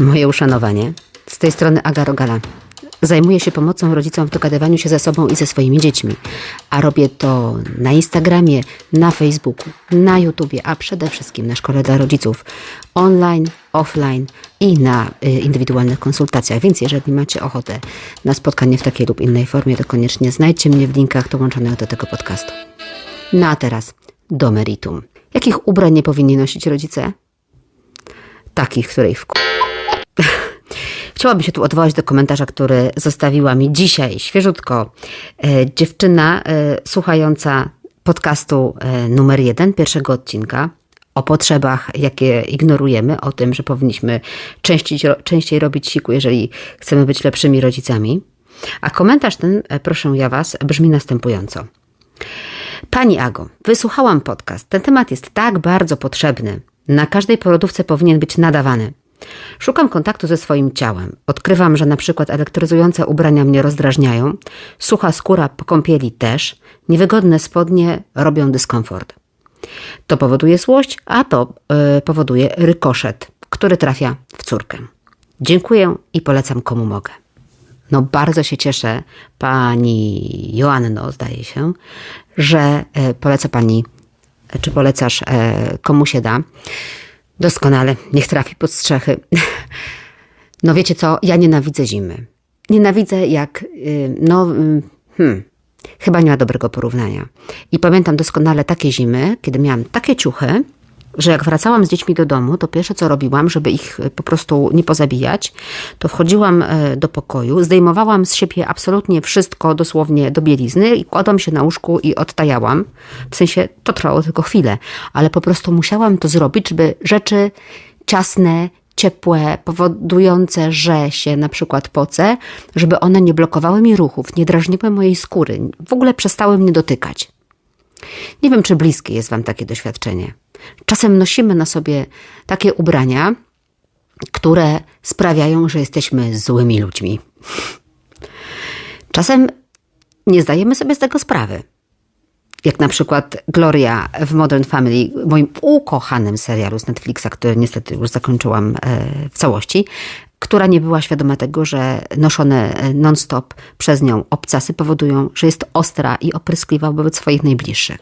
Moje uszanowanie. Z tej strony Aga Rogala. Zajmuję się pomocą rodzicom w dogadywaniu się ze sobą i ze swoimi dziećmi. A robię to na Instagramie, na Facebooku, na YouTubie, a przede wszystkim na szkole dla rodziców. Online, offline i na y, indywidualnych konsultacjach. Więc jeżeli macie ochotę na spotkanie w takiej lub innej formie, to koniecznie znajdźcie mnie w linkach dołączonych do tego podcastu. No a teraz do meritum. Jakich ubrań nie powinni nosić rodzice? Takich, których w Chciałabym się tu odwołać do komentarza, który zostawiła mi dzisiaj świeżutko e, dziewczyna e, słuchająca podcastu e, numer jeden, pierwszego odcinka o potrzebach, jakie ignorujemy, o tym, że powinniśmy częściej, częściej robić siku, jeżeli chcemy być lepszymi rodzicami. A komentarz ten, proszę ja Was, brzmi następująco. Pani Ago, wysłuchałam podcast. Ten temat jest tak bardzo potrzebny. Na każdej porodówce powinien być nadawany. Szukam kontaktu ze swoim ciałem. Odkrywam, że na przykład elektryzujące ubrania mnie rozdrażniają, sucha skóra po kąpieli też, niewygodne spodnie robią dyskomfort. To powoduje złość, a to yy, powoduje rykoszet, który trafia w córkę. Dziękuję i polecam komu mogę. No bardzo się cieszę, pani Joanno, zdaje się, że e, poleca pani, czy polecasz e, komu się da. Doskonale, niech trafi pod strzechy. No wiecie co, ja nienawidzę zimy. Nienawidzę jak, y, no, y, hmm, chyba nie ma dobrego porównania. I pamiętam doskonale takie zimy, kiedy miałam takie ciuchy, że jak wracałam z dziećmi do domu, to pierwsze co robiłam, żeby ich po prostu nie pozabijać, to wchodziłam e, do pokoju, zdejmowałam z siebie absolutnie wszystko, dosłownie do bielizny i kładłam się na łóżku i odtajałam. W sensie to trwało tylko chwilę, ale po prostu musiałam to zrobić, żeby rzeczy ciasne, ciepłe, powodujące, że się na przykład poce, żeby one nie blokowały mi ruchów, nie drażniły mojej skóry, w ogóle przestały mnie dotykać. Nie wiem, czy bliskie jest Wam takie doświadczenie. Czasem nosimy na sobie takie ubrania, które sprawiają, że jesteśmy złymi ludźmi. Czasem nie zdajemy sobie z tego sprawy. Jak na przykład Gloria w Modern Family, moim ukochanym serialu z Netflixa, który niestety już zakończyłam e, w całości, która nie była świadoma tego, że noszone e, non-stop przez nią obcasy powodują, że jest ostra i opryskliwa wobec swoich najbliższych.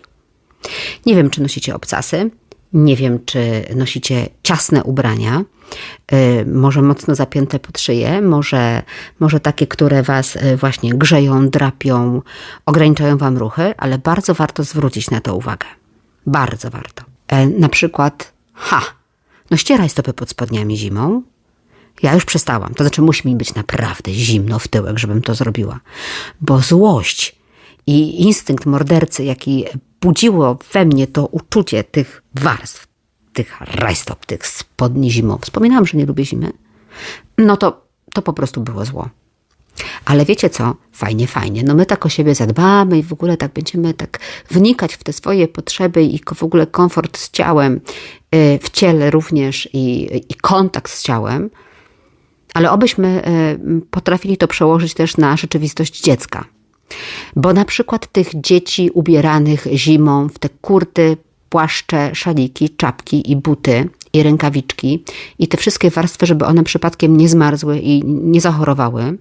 Nie wiem, czy nosicie obcasy, nie wiem, czy nosicie ciasne ubrania, y, może mocno zapięte pod szyję, może, może takie, które was y, właśnie grzeją, drapią, ograniczają wam ruchy, ale bardzo warto zwrócić na to uwagę. Bardzo warto. E, na przykład, ha, no ścieraj stopy pod spodniami zimą. Ja już przestałam. To znaczy, musi mi być naprawdę zimno w tyłek, żebym to zrobiła. Bo złość i instynkt mordercy, jaki budziło we mnie to uczucie tych warstw, tych rajstop, tych spodni zimowych. Wspominałam, że nie lubię zimy. No to, to po prostu było zło. Ale wiecie co? Fajnie, fajnie. No my tak o siebie zadbamy i w ogóle tak będziemy tak wnikać w te swoje potrzeby i w ogóle komfort z ciałem, y, w ciele również i, i kontakt z ciałem. Ale obyśmy y, potrafili to przełożyć też na rzeczywistość dziecka. Bo na przykład tych dzieci ubieranych zimą w te kurty, płaszcze, szaliki, czapki i buty i rękawiczki i te wszystkie warstwy, żeby one przypadkiem nie zmarzły i nie zachorowały,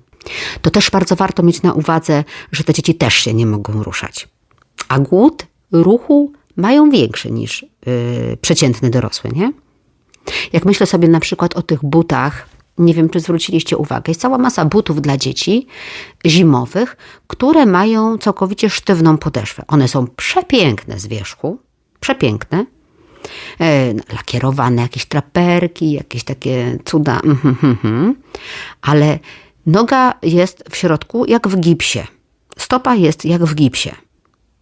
to też bardzo warto mieć na uwadze, że te dzieci też się nie mogą ruszać. A głód ruchu mają większy niż yy, przeciętny dorosły, nie? Jak myślę sobie na przykład o tych butach, nie wiem, czy zwróciliście uwagę, jest cała masa butów dla dzieci zimowych, które mają całkowicie sztywną podeszwę. One są przepiękne z wierzchu, przepiękne, e, lakierowane, jakieś traperki, jakieś takie cuda, mm, mm, ale noga jest w środku jak w gipsie. Stopa jest jak w gipsie.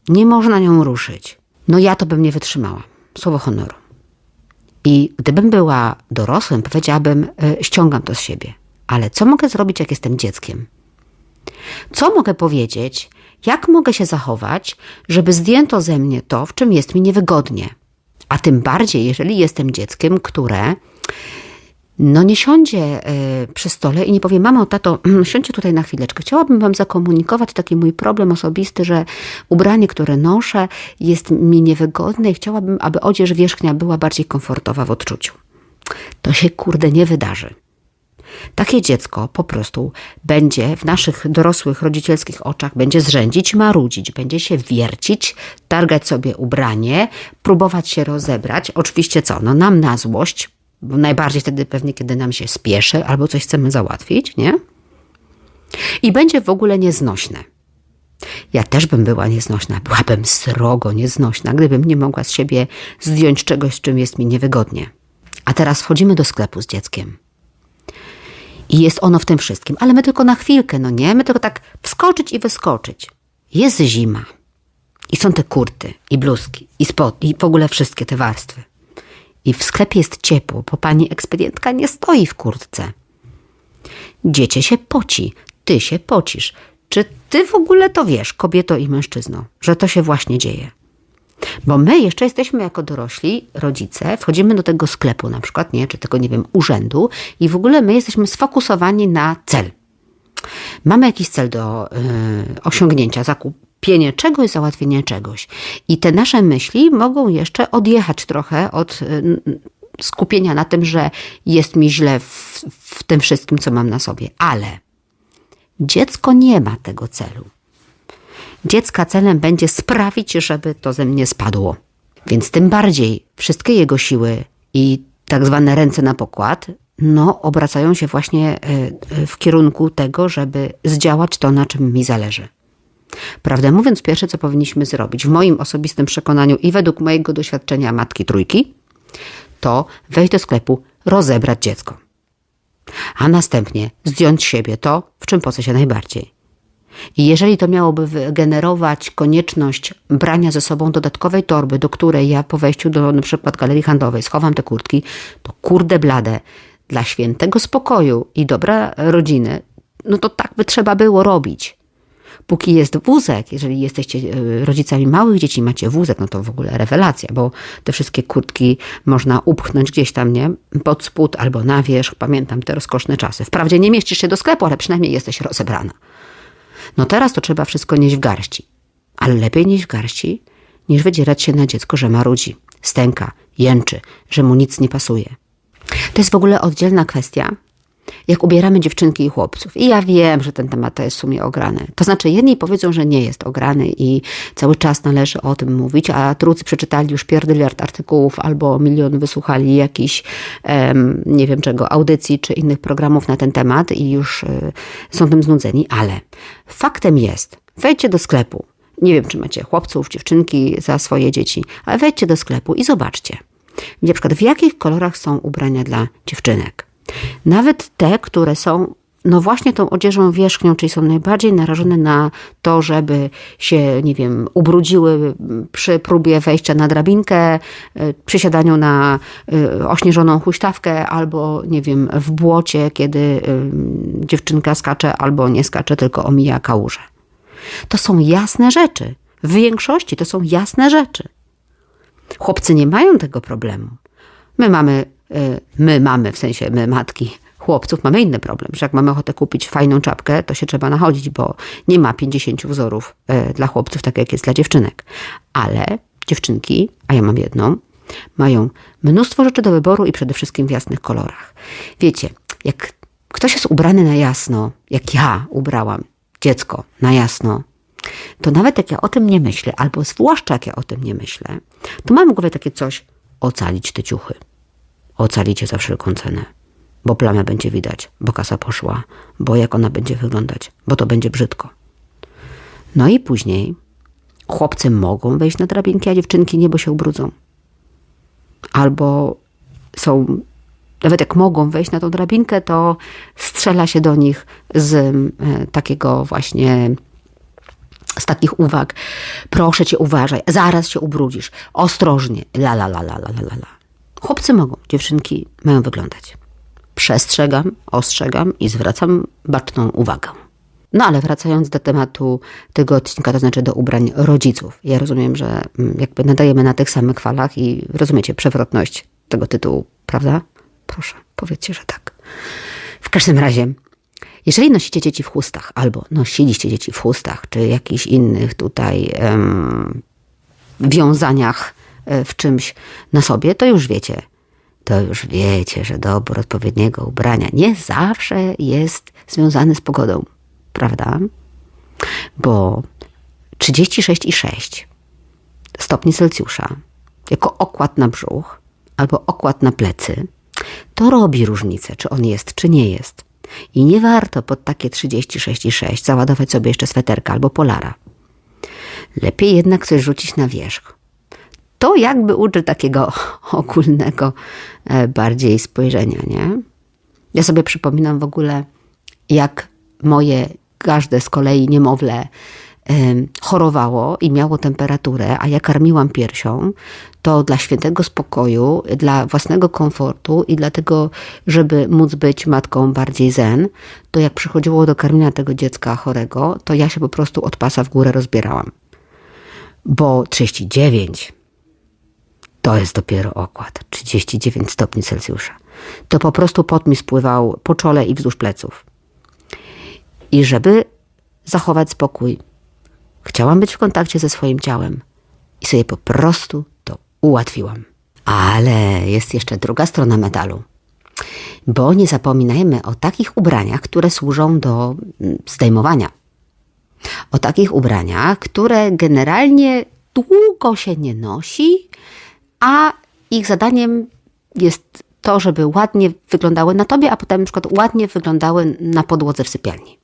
Nie można nią ruszyć. No ja to bym nie wytrzymała. Słowo honoru. I gdybym była dorosłym, powiedziałabym, e, ściągam to z siebie. Ale co mogę zrobić, jak jestem dzieckiem? Co mogę powiedzieć, jak mogę się zachować, żeby zdjęto ze mnie to, w czym jest mi niewygodnie? A tym bardziej, jeżeli jestem dzieckiem, które no nie siądzie y, przy stole i nie powie, mamo, tato, siądźcie tutaj na chwileczkę. Chciałabym wam zakomunikować taki mój problem osobisty, że ubranie, które noszę jest mi niewygodne i chciałabym, aby odzież wierzchnia była bardziej komfortowa w odczuciu. To się kurde nie wydarzy. Takie dziecko po prostu będzie w naszych dorosłych rodzicielskich oczach będzie zrzędzić, marudzić, będzie się wiercić, targać sobie ubranie, próbować się rozebrać. Oczywiście co? No nam na złość, najbardziej wtedy pewnie, kiedy nam się spieszy albo coś chcemy załatwić, nie? I będzie w ogóle nieznośne. Ja też bym była nieznośna, byłabym srogo nieznośna, gdybym nie mogła z siebie zdjąć czegoś, z czym jest mi niewygodnie. A teraz wchodzimy do sklepu z dzieckiem. I jest ono w tym wszystkim, ale my tylko na chwilkę, no nie? My tylko tak wskoczyć i wyskoczyć. Jest zima. I są te kurty, i bluzki, i spod, i w ogóle wszystkie te warstwy. I w sklepie jest ciepło, bo pani ekspedientka nie stoi w kurtce. Dziecię się poci, ty się pocisz. Czy ty w ogóle to wiesz, kobieto i mężczyzno, że to się właśnie dzieje? Bo my jeszcze jesteśmy jako dorośli, rodzice, wchodzimy do tego sklepu na przykład, nie, czy tego, nie wiem, urzędu i w ogóle my jesteśmy sfokusowani na cel. Mamy jakiś cel do y, osiągnięcia, zakupienie czegoś, załatwienie czegoś. I te nasze myśli mogą jeszcze odjechać trochę od y, skupienia na tym, że jest mi źle w, w tym wszystkim, co mam na sobie. Ale dziecko nie ma tego celu dziecka celem będzie sprawić, żeby to ze mnie spadło. Więc tym bardziej wszystkie jego siły i tak zwane ręce na pokład, no, obracają się właśnie e, e, w kierunku tego, żeby zdziałać to, na czym mi zależy. Prawdę mówiąc, pierwsze, co powinniśmy zrobić, w moim osobistym przekonaniu i według mojego doświadczenia matki trójki, to wejść do sklepu, rozebrać dziecko. A następnie zdjąć z siebie to, w czym poce się najbardziej. I jeżeli to miałoby wygenerować konieczność brania ze sobą dodatkowej torby, do której ja po wejściu do przykład galerii handlowej schowam te kurtki, to kurde blade, dla świętego spokoju i dobra rodziny, no to tak by trzeba było robić. Póki jest wózek, jeżeli jesteście e, rodzicami małych dzieci, macie wózek, no to w ogóle rewelacja, bo te wszystkie kurtki można upchnąć gdzieś tam, nie? Pod spód albo na wierzch. Pamiętam te rozkoszne czasy. Wprawdzie nie mieścisz się do sklepu, ale przynajmniej jesteś rozebrana. No teraz to trzeba wszystko nieść w garści. Ale lepiej nieść w garści, niż wydzierać się na dziecko, że marudzi, stęka, jęczy, że mu nic nie pasuje. To jest w ogóle oddzielna kwestia, jak ubieramy dziewczynki i chłopców. I ja wiem, że ten temat jest w sumie ograny. To znaczy, jedni powiedzą, że nie jest ograny i cały czas należy o tym mówić, a drudzy przeczytali już pierdyliard artykułów albo milion wysłuchali jakichś, um, nie wiem czego, audycji czy innych programów na ten temat i już y, są tym znudzeni, ale faktem jest, wejdźcie do sklepu. Nie wiem, czy macie chłopców, dziewczynki za swoje dzieci, ale wejdźcie do sklepu i zobaczcie. Na przykład w jakich kolorach są ubrania dla dziewczynek. Nawet te, które są no właśnie tą odzieżą wierzchnią, czyli są najbardziej narażone na to, żeby się, nie wiem, ubrudziły przy próbie wejścia na drabinkę, y, przy siadaniu na y, ośnieżoną huśtawkę, albo, nie wiem, w błocie, kiedy y, dziewczynka skacze albo nie skacze, tylko omija kałużę. To są jasne rzeczy. W większości to są jasne rzeczy. Chłopcy nie mają tego problemu. My mamy my mamy, w sensie my matki chłopców, mamy inny problem, że jak mamy ochotę kupić fajną czapkę, to się trzeba nachodzić, bo nie ma 50 wzorów y, dla chłopców, tak jak jest dla dziewczynek. Ale dziewczynki, a ja mam jedną, mają mnóstwo rzeczy do wyboru i przede wszystkim w jasnych kolorach. Wiecie, jak ktoś jest ubrany na jasno, jak ja ubrałam dziecko na jasno, to nawet jak ja o tym nie myślę, albo zwłaszcza jak ja o tym nie myślę, to mam w głowie takie coś, ocalić te ciuchy. Ocalicie za wszelką cenę. Bo plamę będzie widać, bo kasa poszła, bo jak ona będzie wyglądać, bo to będzie brzydko. No i później chłopcy mogą wejść na drabinki, a dziewczynki nie, bo się ubrudzą. Albo są, nawet jak mogą wejść na tą drabinkę, to strzela się do nich z e, takiego właśnie z takich uwag. Proszę cię, uważaj, zaraz się ubrudzisz. Ostrożnie. La, la, la, la, la, la, la. Chłopcy mogą, dziewczynki mają wyglądać. Przestrzegam, ostrzegam i zwracam baczną uwagę. No ale wracając do tematu tego odcinka, to znaczy do ubrań rodziców. Ja rozumiem, że mm, jakby nadajemy na tych samych falach i rozumiecie przewrotność tego tytułu, prawda? Proszę, powiedzcie, że tak. W każdym razie, jeżeli nosicie dzieci w chustach, albo nosiliście dzieci w chustach, czy jakichś innych tutaj um, wiązaniach w czymś na sobie, to już wiecie. to już wiecie, że dobór odpowiedniego ubrania nie zawsze jest związany z pogodą, prawda? Bo 36,6 stopni Celsjusza jako okład na brzuch albo okład na plecy, to robi różnicę, czy on jest, czy nie jest. I nie warto pod takie 36,6 załadować sobie jeszcze sweterka albo polara. Lepiej jednak coś rzucić na wierzch. To jakby uczy takiego ogólnego e, bardziej spojrzenia, nie? Ja sobie przypominam w ogóle, jak moje każde z kolei niemowlę chorowało i miało temperaturę, a ja karmiłam piersią, to dla świętego spokoju, dla własnego komfortu i dlatego, żeby móc być matką bardziej zen, to jak przychodziło do karmienia tego dziecka chorego, to ja się po prostu od pasa w górę rozbierałam. Bo 39 to jest dopiero okład. 39 stopni Celsjusza. To po prostu pot mi spływał po czole i wzdłuż pleców. I żeby zachować spokój, chciałam być w kontakcie ze swoim ciałem i sobie po prostu to ułatwiłam. Ale jest jeszcze druga strona medalu. Bo nie zapominajmy o takich ubraniach, które służą do mm, zdejmowania. O takich ubraniach, które generalnie długo się nie nosi, a ich zadaniem jest to, żeby ładnie wyglądały na tobie, a potem na przykład ładnie wyglądały na podłodze w sypialni.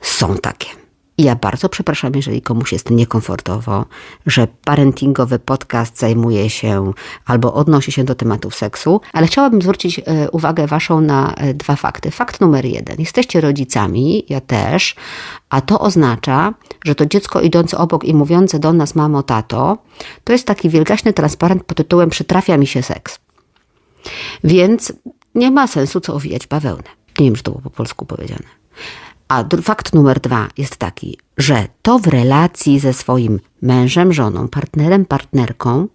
Są takie. I ja bardzo przepraszam, jeżeli komuś jest niekomfortowo, że parentingowy podcast zajmuje się albo odnosi się do tematów seksu, ale chciałabym zwrócić e, uwagę Waszą na e, dwa fakty. Fakt numer jeden. Jesteście rodzicami, ja też, a to oznacza, że to dziecko idące obok i mówiące do nas mamo, tato, to jest taki wielgaśny transparent pod tytułem przytrafia mi się seks. Więc nie ma sensu co owijać bawełnę. Nie wiem, czy to było po polsku powiedziane. A fakt numer dwa jest taki, że to w relacji ze swoim mężem, żoną, partnerem, partnerką,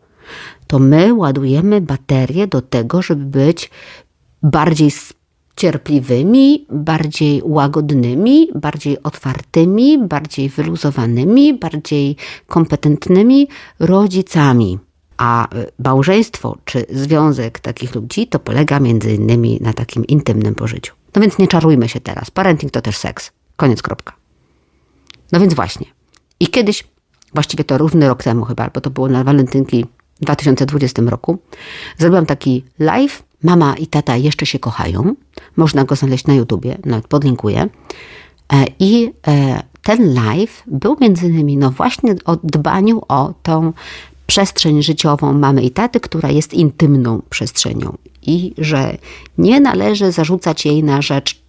to my ładujemy baterię do tego, żeby być bardziej cierpliwymi, bardziej łagodnymi, bardziej otwartymi, bardziej wyluzowanymi, bardziej kompetentnymi rodzicami. A y, małżeństwo czy związek takich ludzi to polega między innymi na takim intymnym pożyciu. No więc nie czarujmy się teraz. Parenting to też seks. Koniec, kropka. No więc właśnie. I kiedyś, właściwie to równy rok temu chyba, bo to było na walentynki w 2020 roku, zrobiłam taki live. Mama i tata jeszcze się kochają. Można go znaleźć na YouTubie, nawet podlinkuję. E, I e, ten live był między innymi no właśnie o dbaniu o tą przestrzeń życiową mamy i taty, która jest intymną przestrzenią i że nie należy zarzucać jej na rzecz,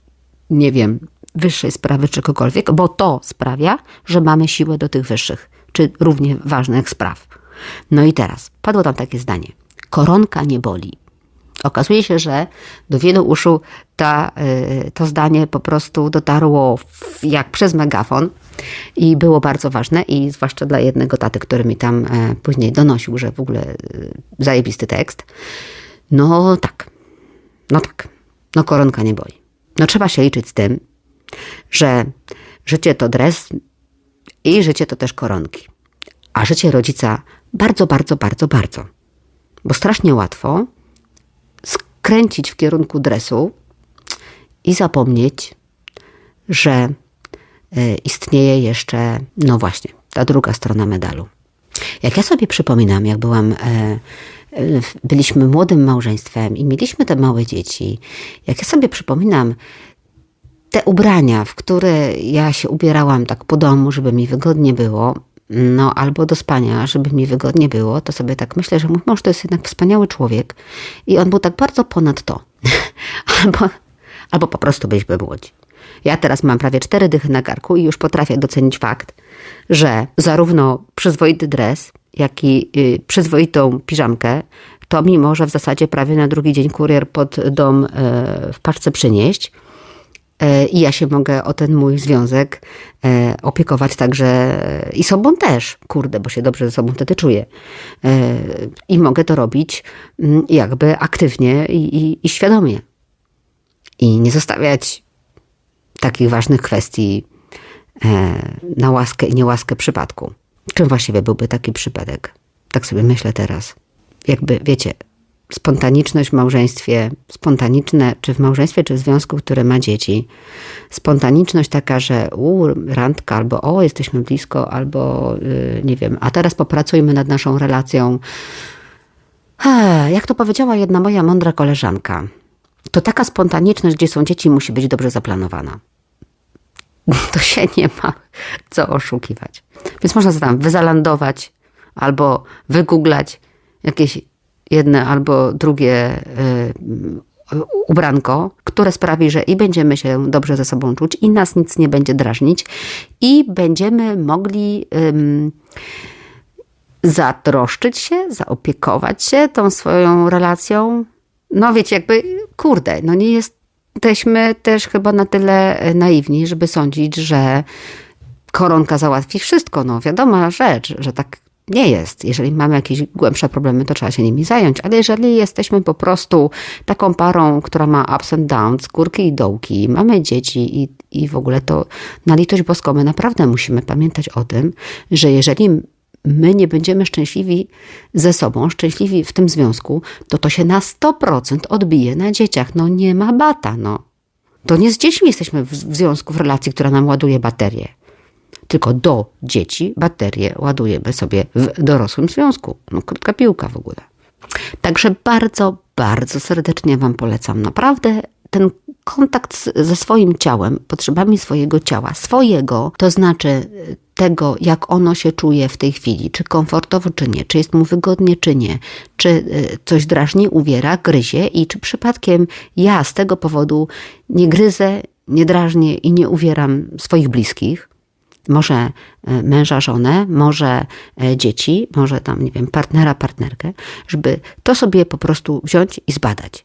nie wiem, wyższej sprawy czy kogokolwiek, bo to sprawia, że mamy siłę do tych wyższych czy równie ważnych spraw. No i teraz padło tam takie zdanie: koronka nie boli. Okazuje się, że do wielu uszu ta, y, to zdanie po prostu dotarło jak przez megafon i było bardzo ważne i zwłaszcza dla jednego taty, który mi tam e, później donosił, że w ogóle y, zajebisty tekst. No tak, no tak, no koronka nie boi. No trzeba się liczyć z tym, że życie to dres i życie to też koronki. A życie rodzica bardzo, bardzo, bardzo, bardzo. Bo strasznie łatwo skręcić w kierunku dresu i zapomnieć, że e, istnieje jeszcze, no właśnie, ta druga strona medalu. Jak ja sobie przypominam, jak byłam, e, e, byliśmy młodym małżeństwem i mieliśmy te małe dzieci, jak ja sobie przypominam te ubrania, w które ja się ubierałam tak po domu, żeby mi wygodnie było, no albo do spania, żeby mi wygodnie było, to sobie tak myślę, że mój mąż to jest jednak wspaniały człowiek i on był tak bardzo ponad to. albo, albo po prostu byliśmy młodzi. Ja teraz mam prawie cztery dychy na garku i już potrafię docenić fakt, że zarówno przyzwoity dres, jak i y, przyzwoitą piżamkę, to mimo, że w zasadzie prawie na drugi dzień kurier pod dom y, w paczce przynieść, i ja się mogę o ten mój związek y, opiekować także i sobą też, kurde, bo się dobrze ze sobą wtedy czuję. I mogę to robić mm, jakby aktywnie i, i, i świadomie. I nie zostawiać takich ważnych kwestii e, na łaskę i niełaskę przypadku. Czym właściwie byłby taki przypadek? Tak sobie myślę teraz. Jakby, wiecie, spontaniczność w małżeństwie, spontaniczne, czy w małżeństwie, czy w związku, który ma dzieci. Spontaniczność taka, że u, randka, albo o, jesteśmy blisko, albo yy, nie wiem, a teraz popracujmy nad naszą relacją. Ech, jak to powiedziała jedna moja mądra koleżanka, to taka spontaniczność, gdzie są dzieci, musi być dobrze zaplanowana. To się nie ma co oszukiwać. Więc można tam wyzalandować albo wygooglać jakieś jedne albo drugie y, ubranko, które sprawi, że i będziemy się dobrze ze sobą czuć, i nas nic nie będzie drażnić, i będziemy mogli zatroszczyć się, zaopiekować się tą swoją relacją. No wiecie, jakby, kurde, no nie jesteśmy też chyba na tyle naiwni, żeby sądzić, że koronka załatwi wszystko. No wiadoma rzecz, że tak nie jest. Jeżeli mamy jakieś głębsze problemy, to trzeba się nimi zająć. Ale jeżeli jesteśmy po prostu taką parą, która ma ups and downs, górki i dołki, mamy dzieci i, i w ogóle to na litość boską, my naprawdę musimy pamiętać o tym, że jeżeli my nie będziemy szczęśliwi ze sobą, szczęśliwi w tym związku, to to się na 100% odbije na dzieciach. No nie ma bata, no. To nie z dziećmi jesteśmy w związku, w relacji, która nam ładuje baterię tylko do dzieci baterie ładujemy sobie w dorosłym związku. No, krótka piłka w ogóle. Także bardzo, bardzo serdecznie Wam polecam. Naprawdę ten kontakt ze swoim ciałem, potrzebami swojego ciała, swojego, to znaczy tego, jak ono się czuje w tej chwili, czy komfortowo, czy nie, czy jest mu wygodnie, czy nie, czy y, coś drażni, uwiera, gryzie i czy przypadkiem ja z tego powodu nie gryzę, nie drażnię i nie uwieram swoich bliskich, może e, męża, żonę, może e, dzieci, może tam, nie wiem, partnera, partnerkę, żeby to sobie po prostu wziąć i zbadać.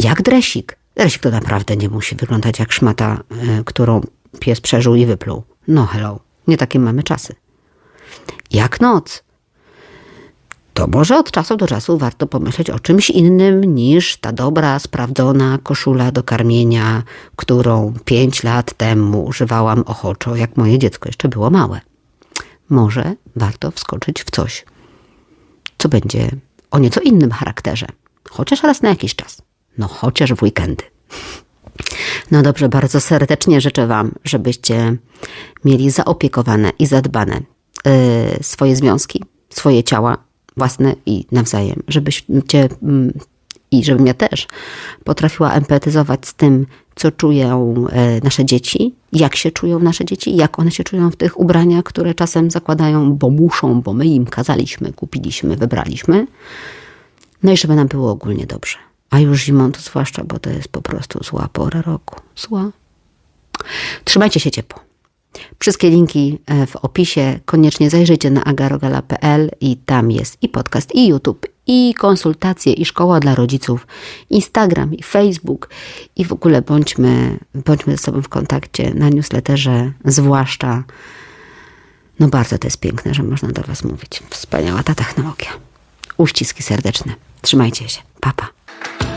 Jak dresik. Dresik to naprawdę nie musi wyglądać jak szmata, e, którą pies przeżył i wypluł. No hello, nie takie mamy czasy. Jak noc to może od czasu do czasu warto pomyśleć o czymś innym niż ta dobra, sprawdzona koszula do karmienia, którą pięć lat temu używałam ochoczo, jak moje dziecko jeszcze było małe. Może warto wskoczyć w coś, co będzie o nieco innym charakterze, chociaż raz na jakiś czas, no chociaż w weekendy. No dobrze, bardzo serdecznie życzę Wam, żebyście mieli zaopiekowane i zadbane yy, swoje związki, swoje ciała, własne i nawzajem, żebyście mm, i żebym ja też potrafiła empatyzować z tym, co czują e, nasze dzieci, jak się czują nasze dzieci, jak one się czują w tych ubraniach, które czasem zakładają, bo muszą, bo my im kazaliśmy, kupiliśmy, wybraliśmy. No i żeby nam było ogólnie dobrze. A już zimą to zwłaszcza, bo to jest po prostu zła pora roku. Zła. Trzymajcie się ciepło. Wszystkie linki e, w opisie. Koniecznie zajrzyjcie na agarogala.pl i tam jest i podcast, i YouTube, i konsultacje, i szkoła dla rodziców, Instagram, i Facebook. I w ogóle bądźmy, bądźmy ze sobą w kontakcie na newsletterze, zwłaszcza. No bardzo to jest piękne, że można do Was mówić. Wspaniała ta technologia. Uściski serdeczne. Trzymajcie się. Papa. Pa.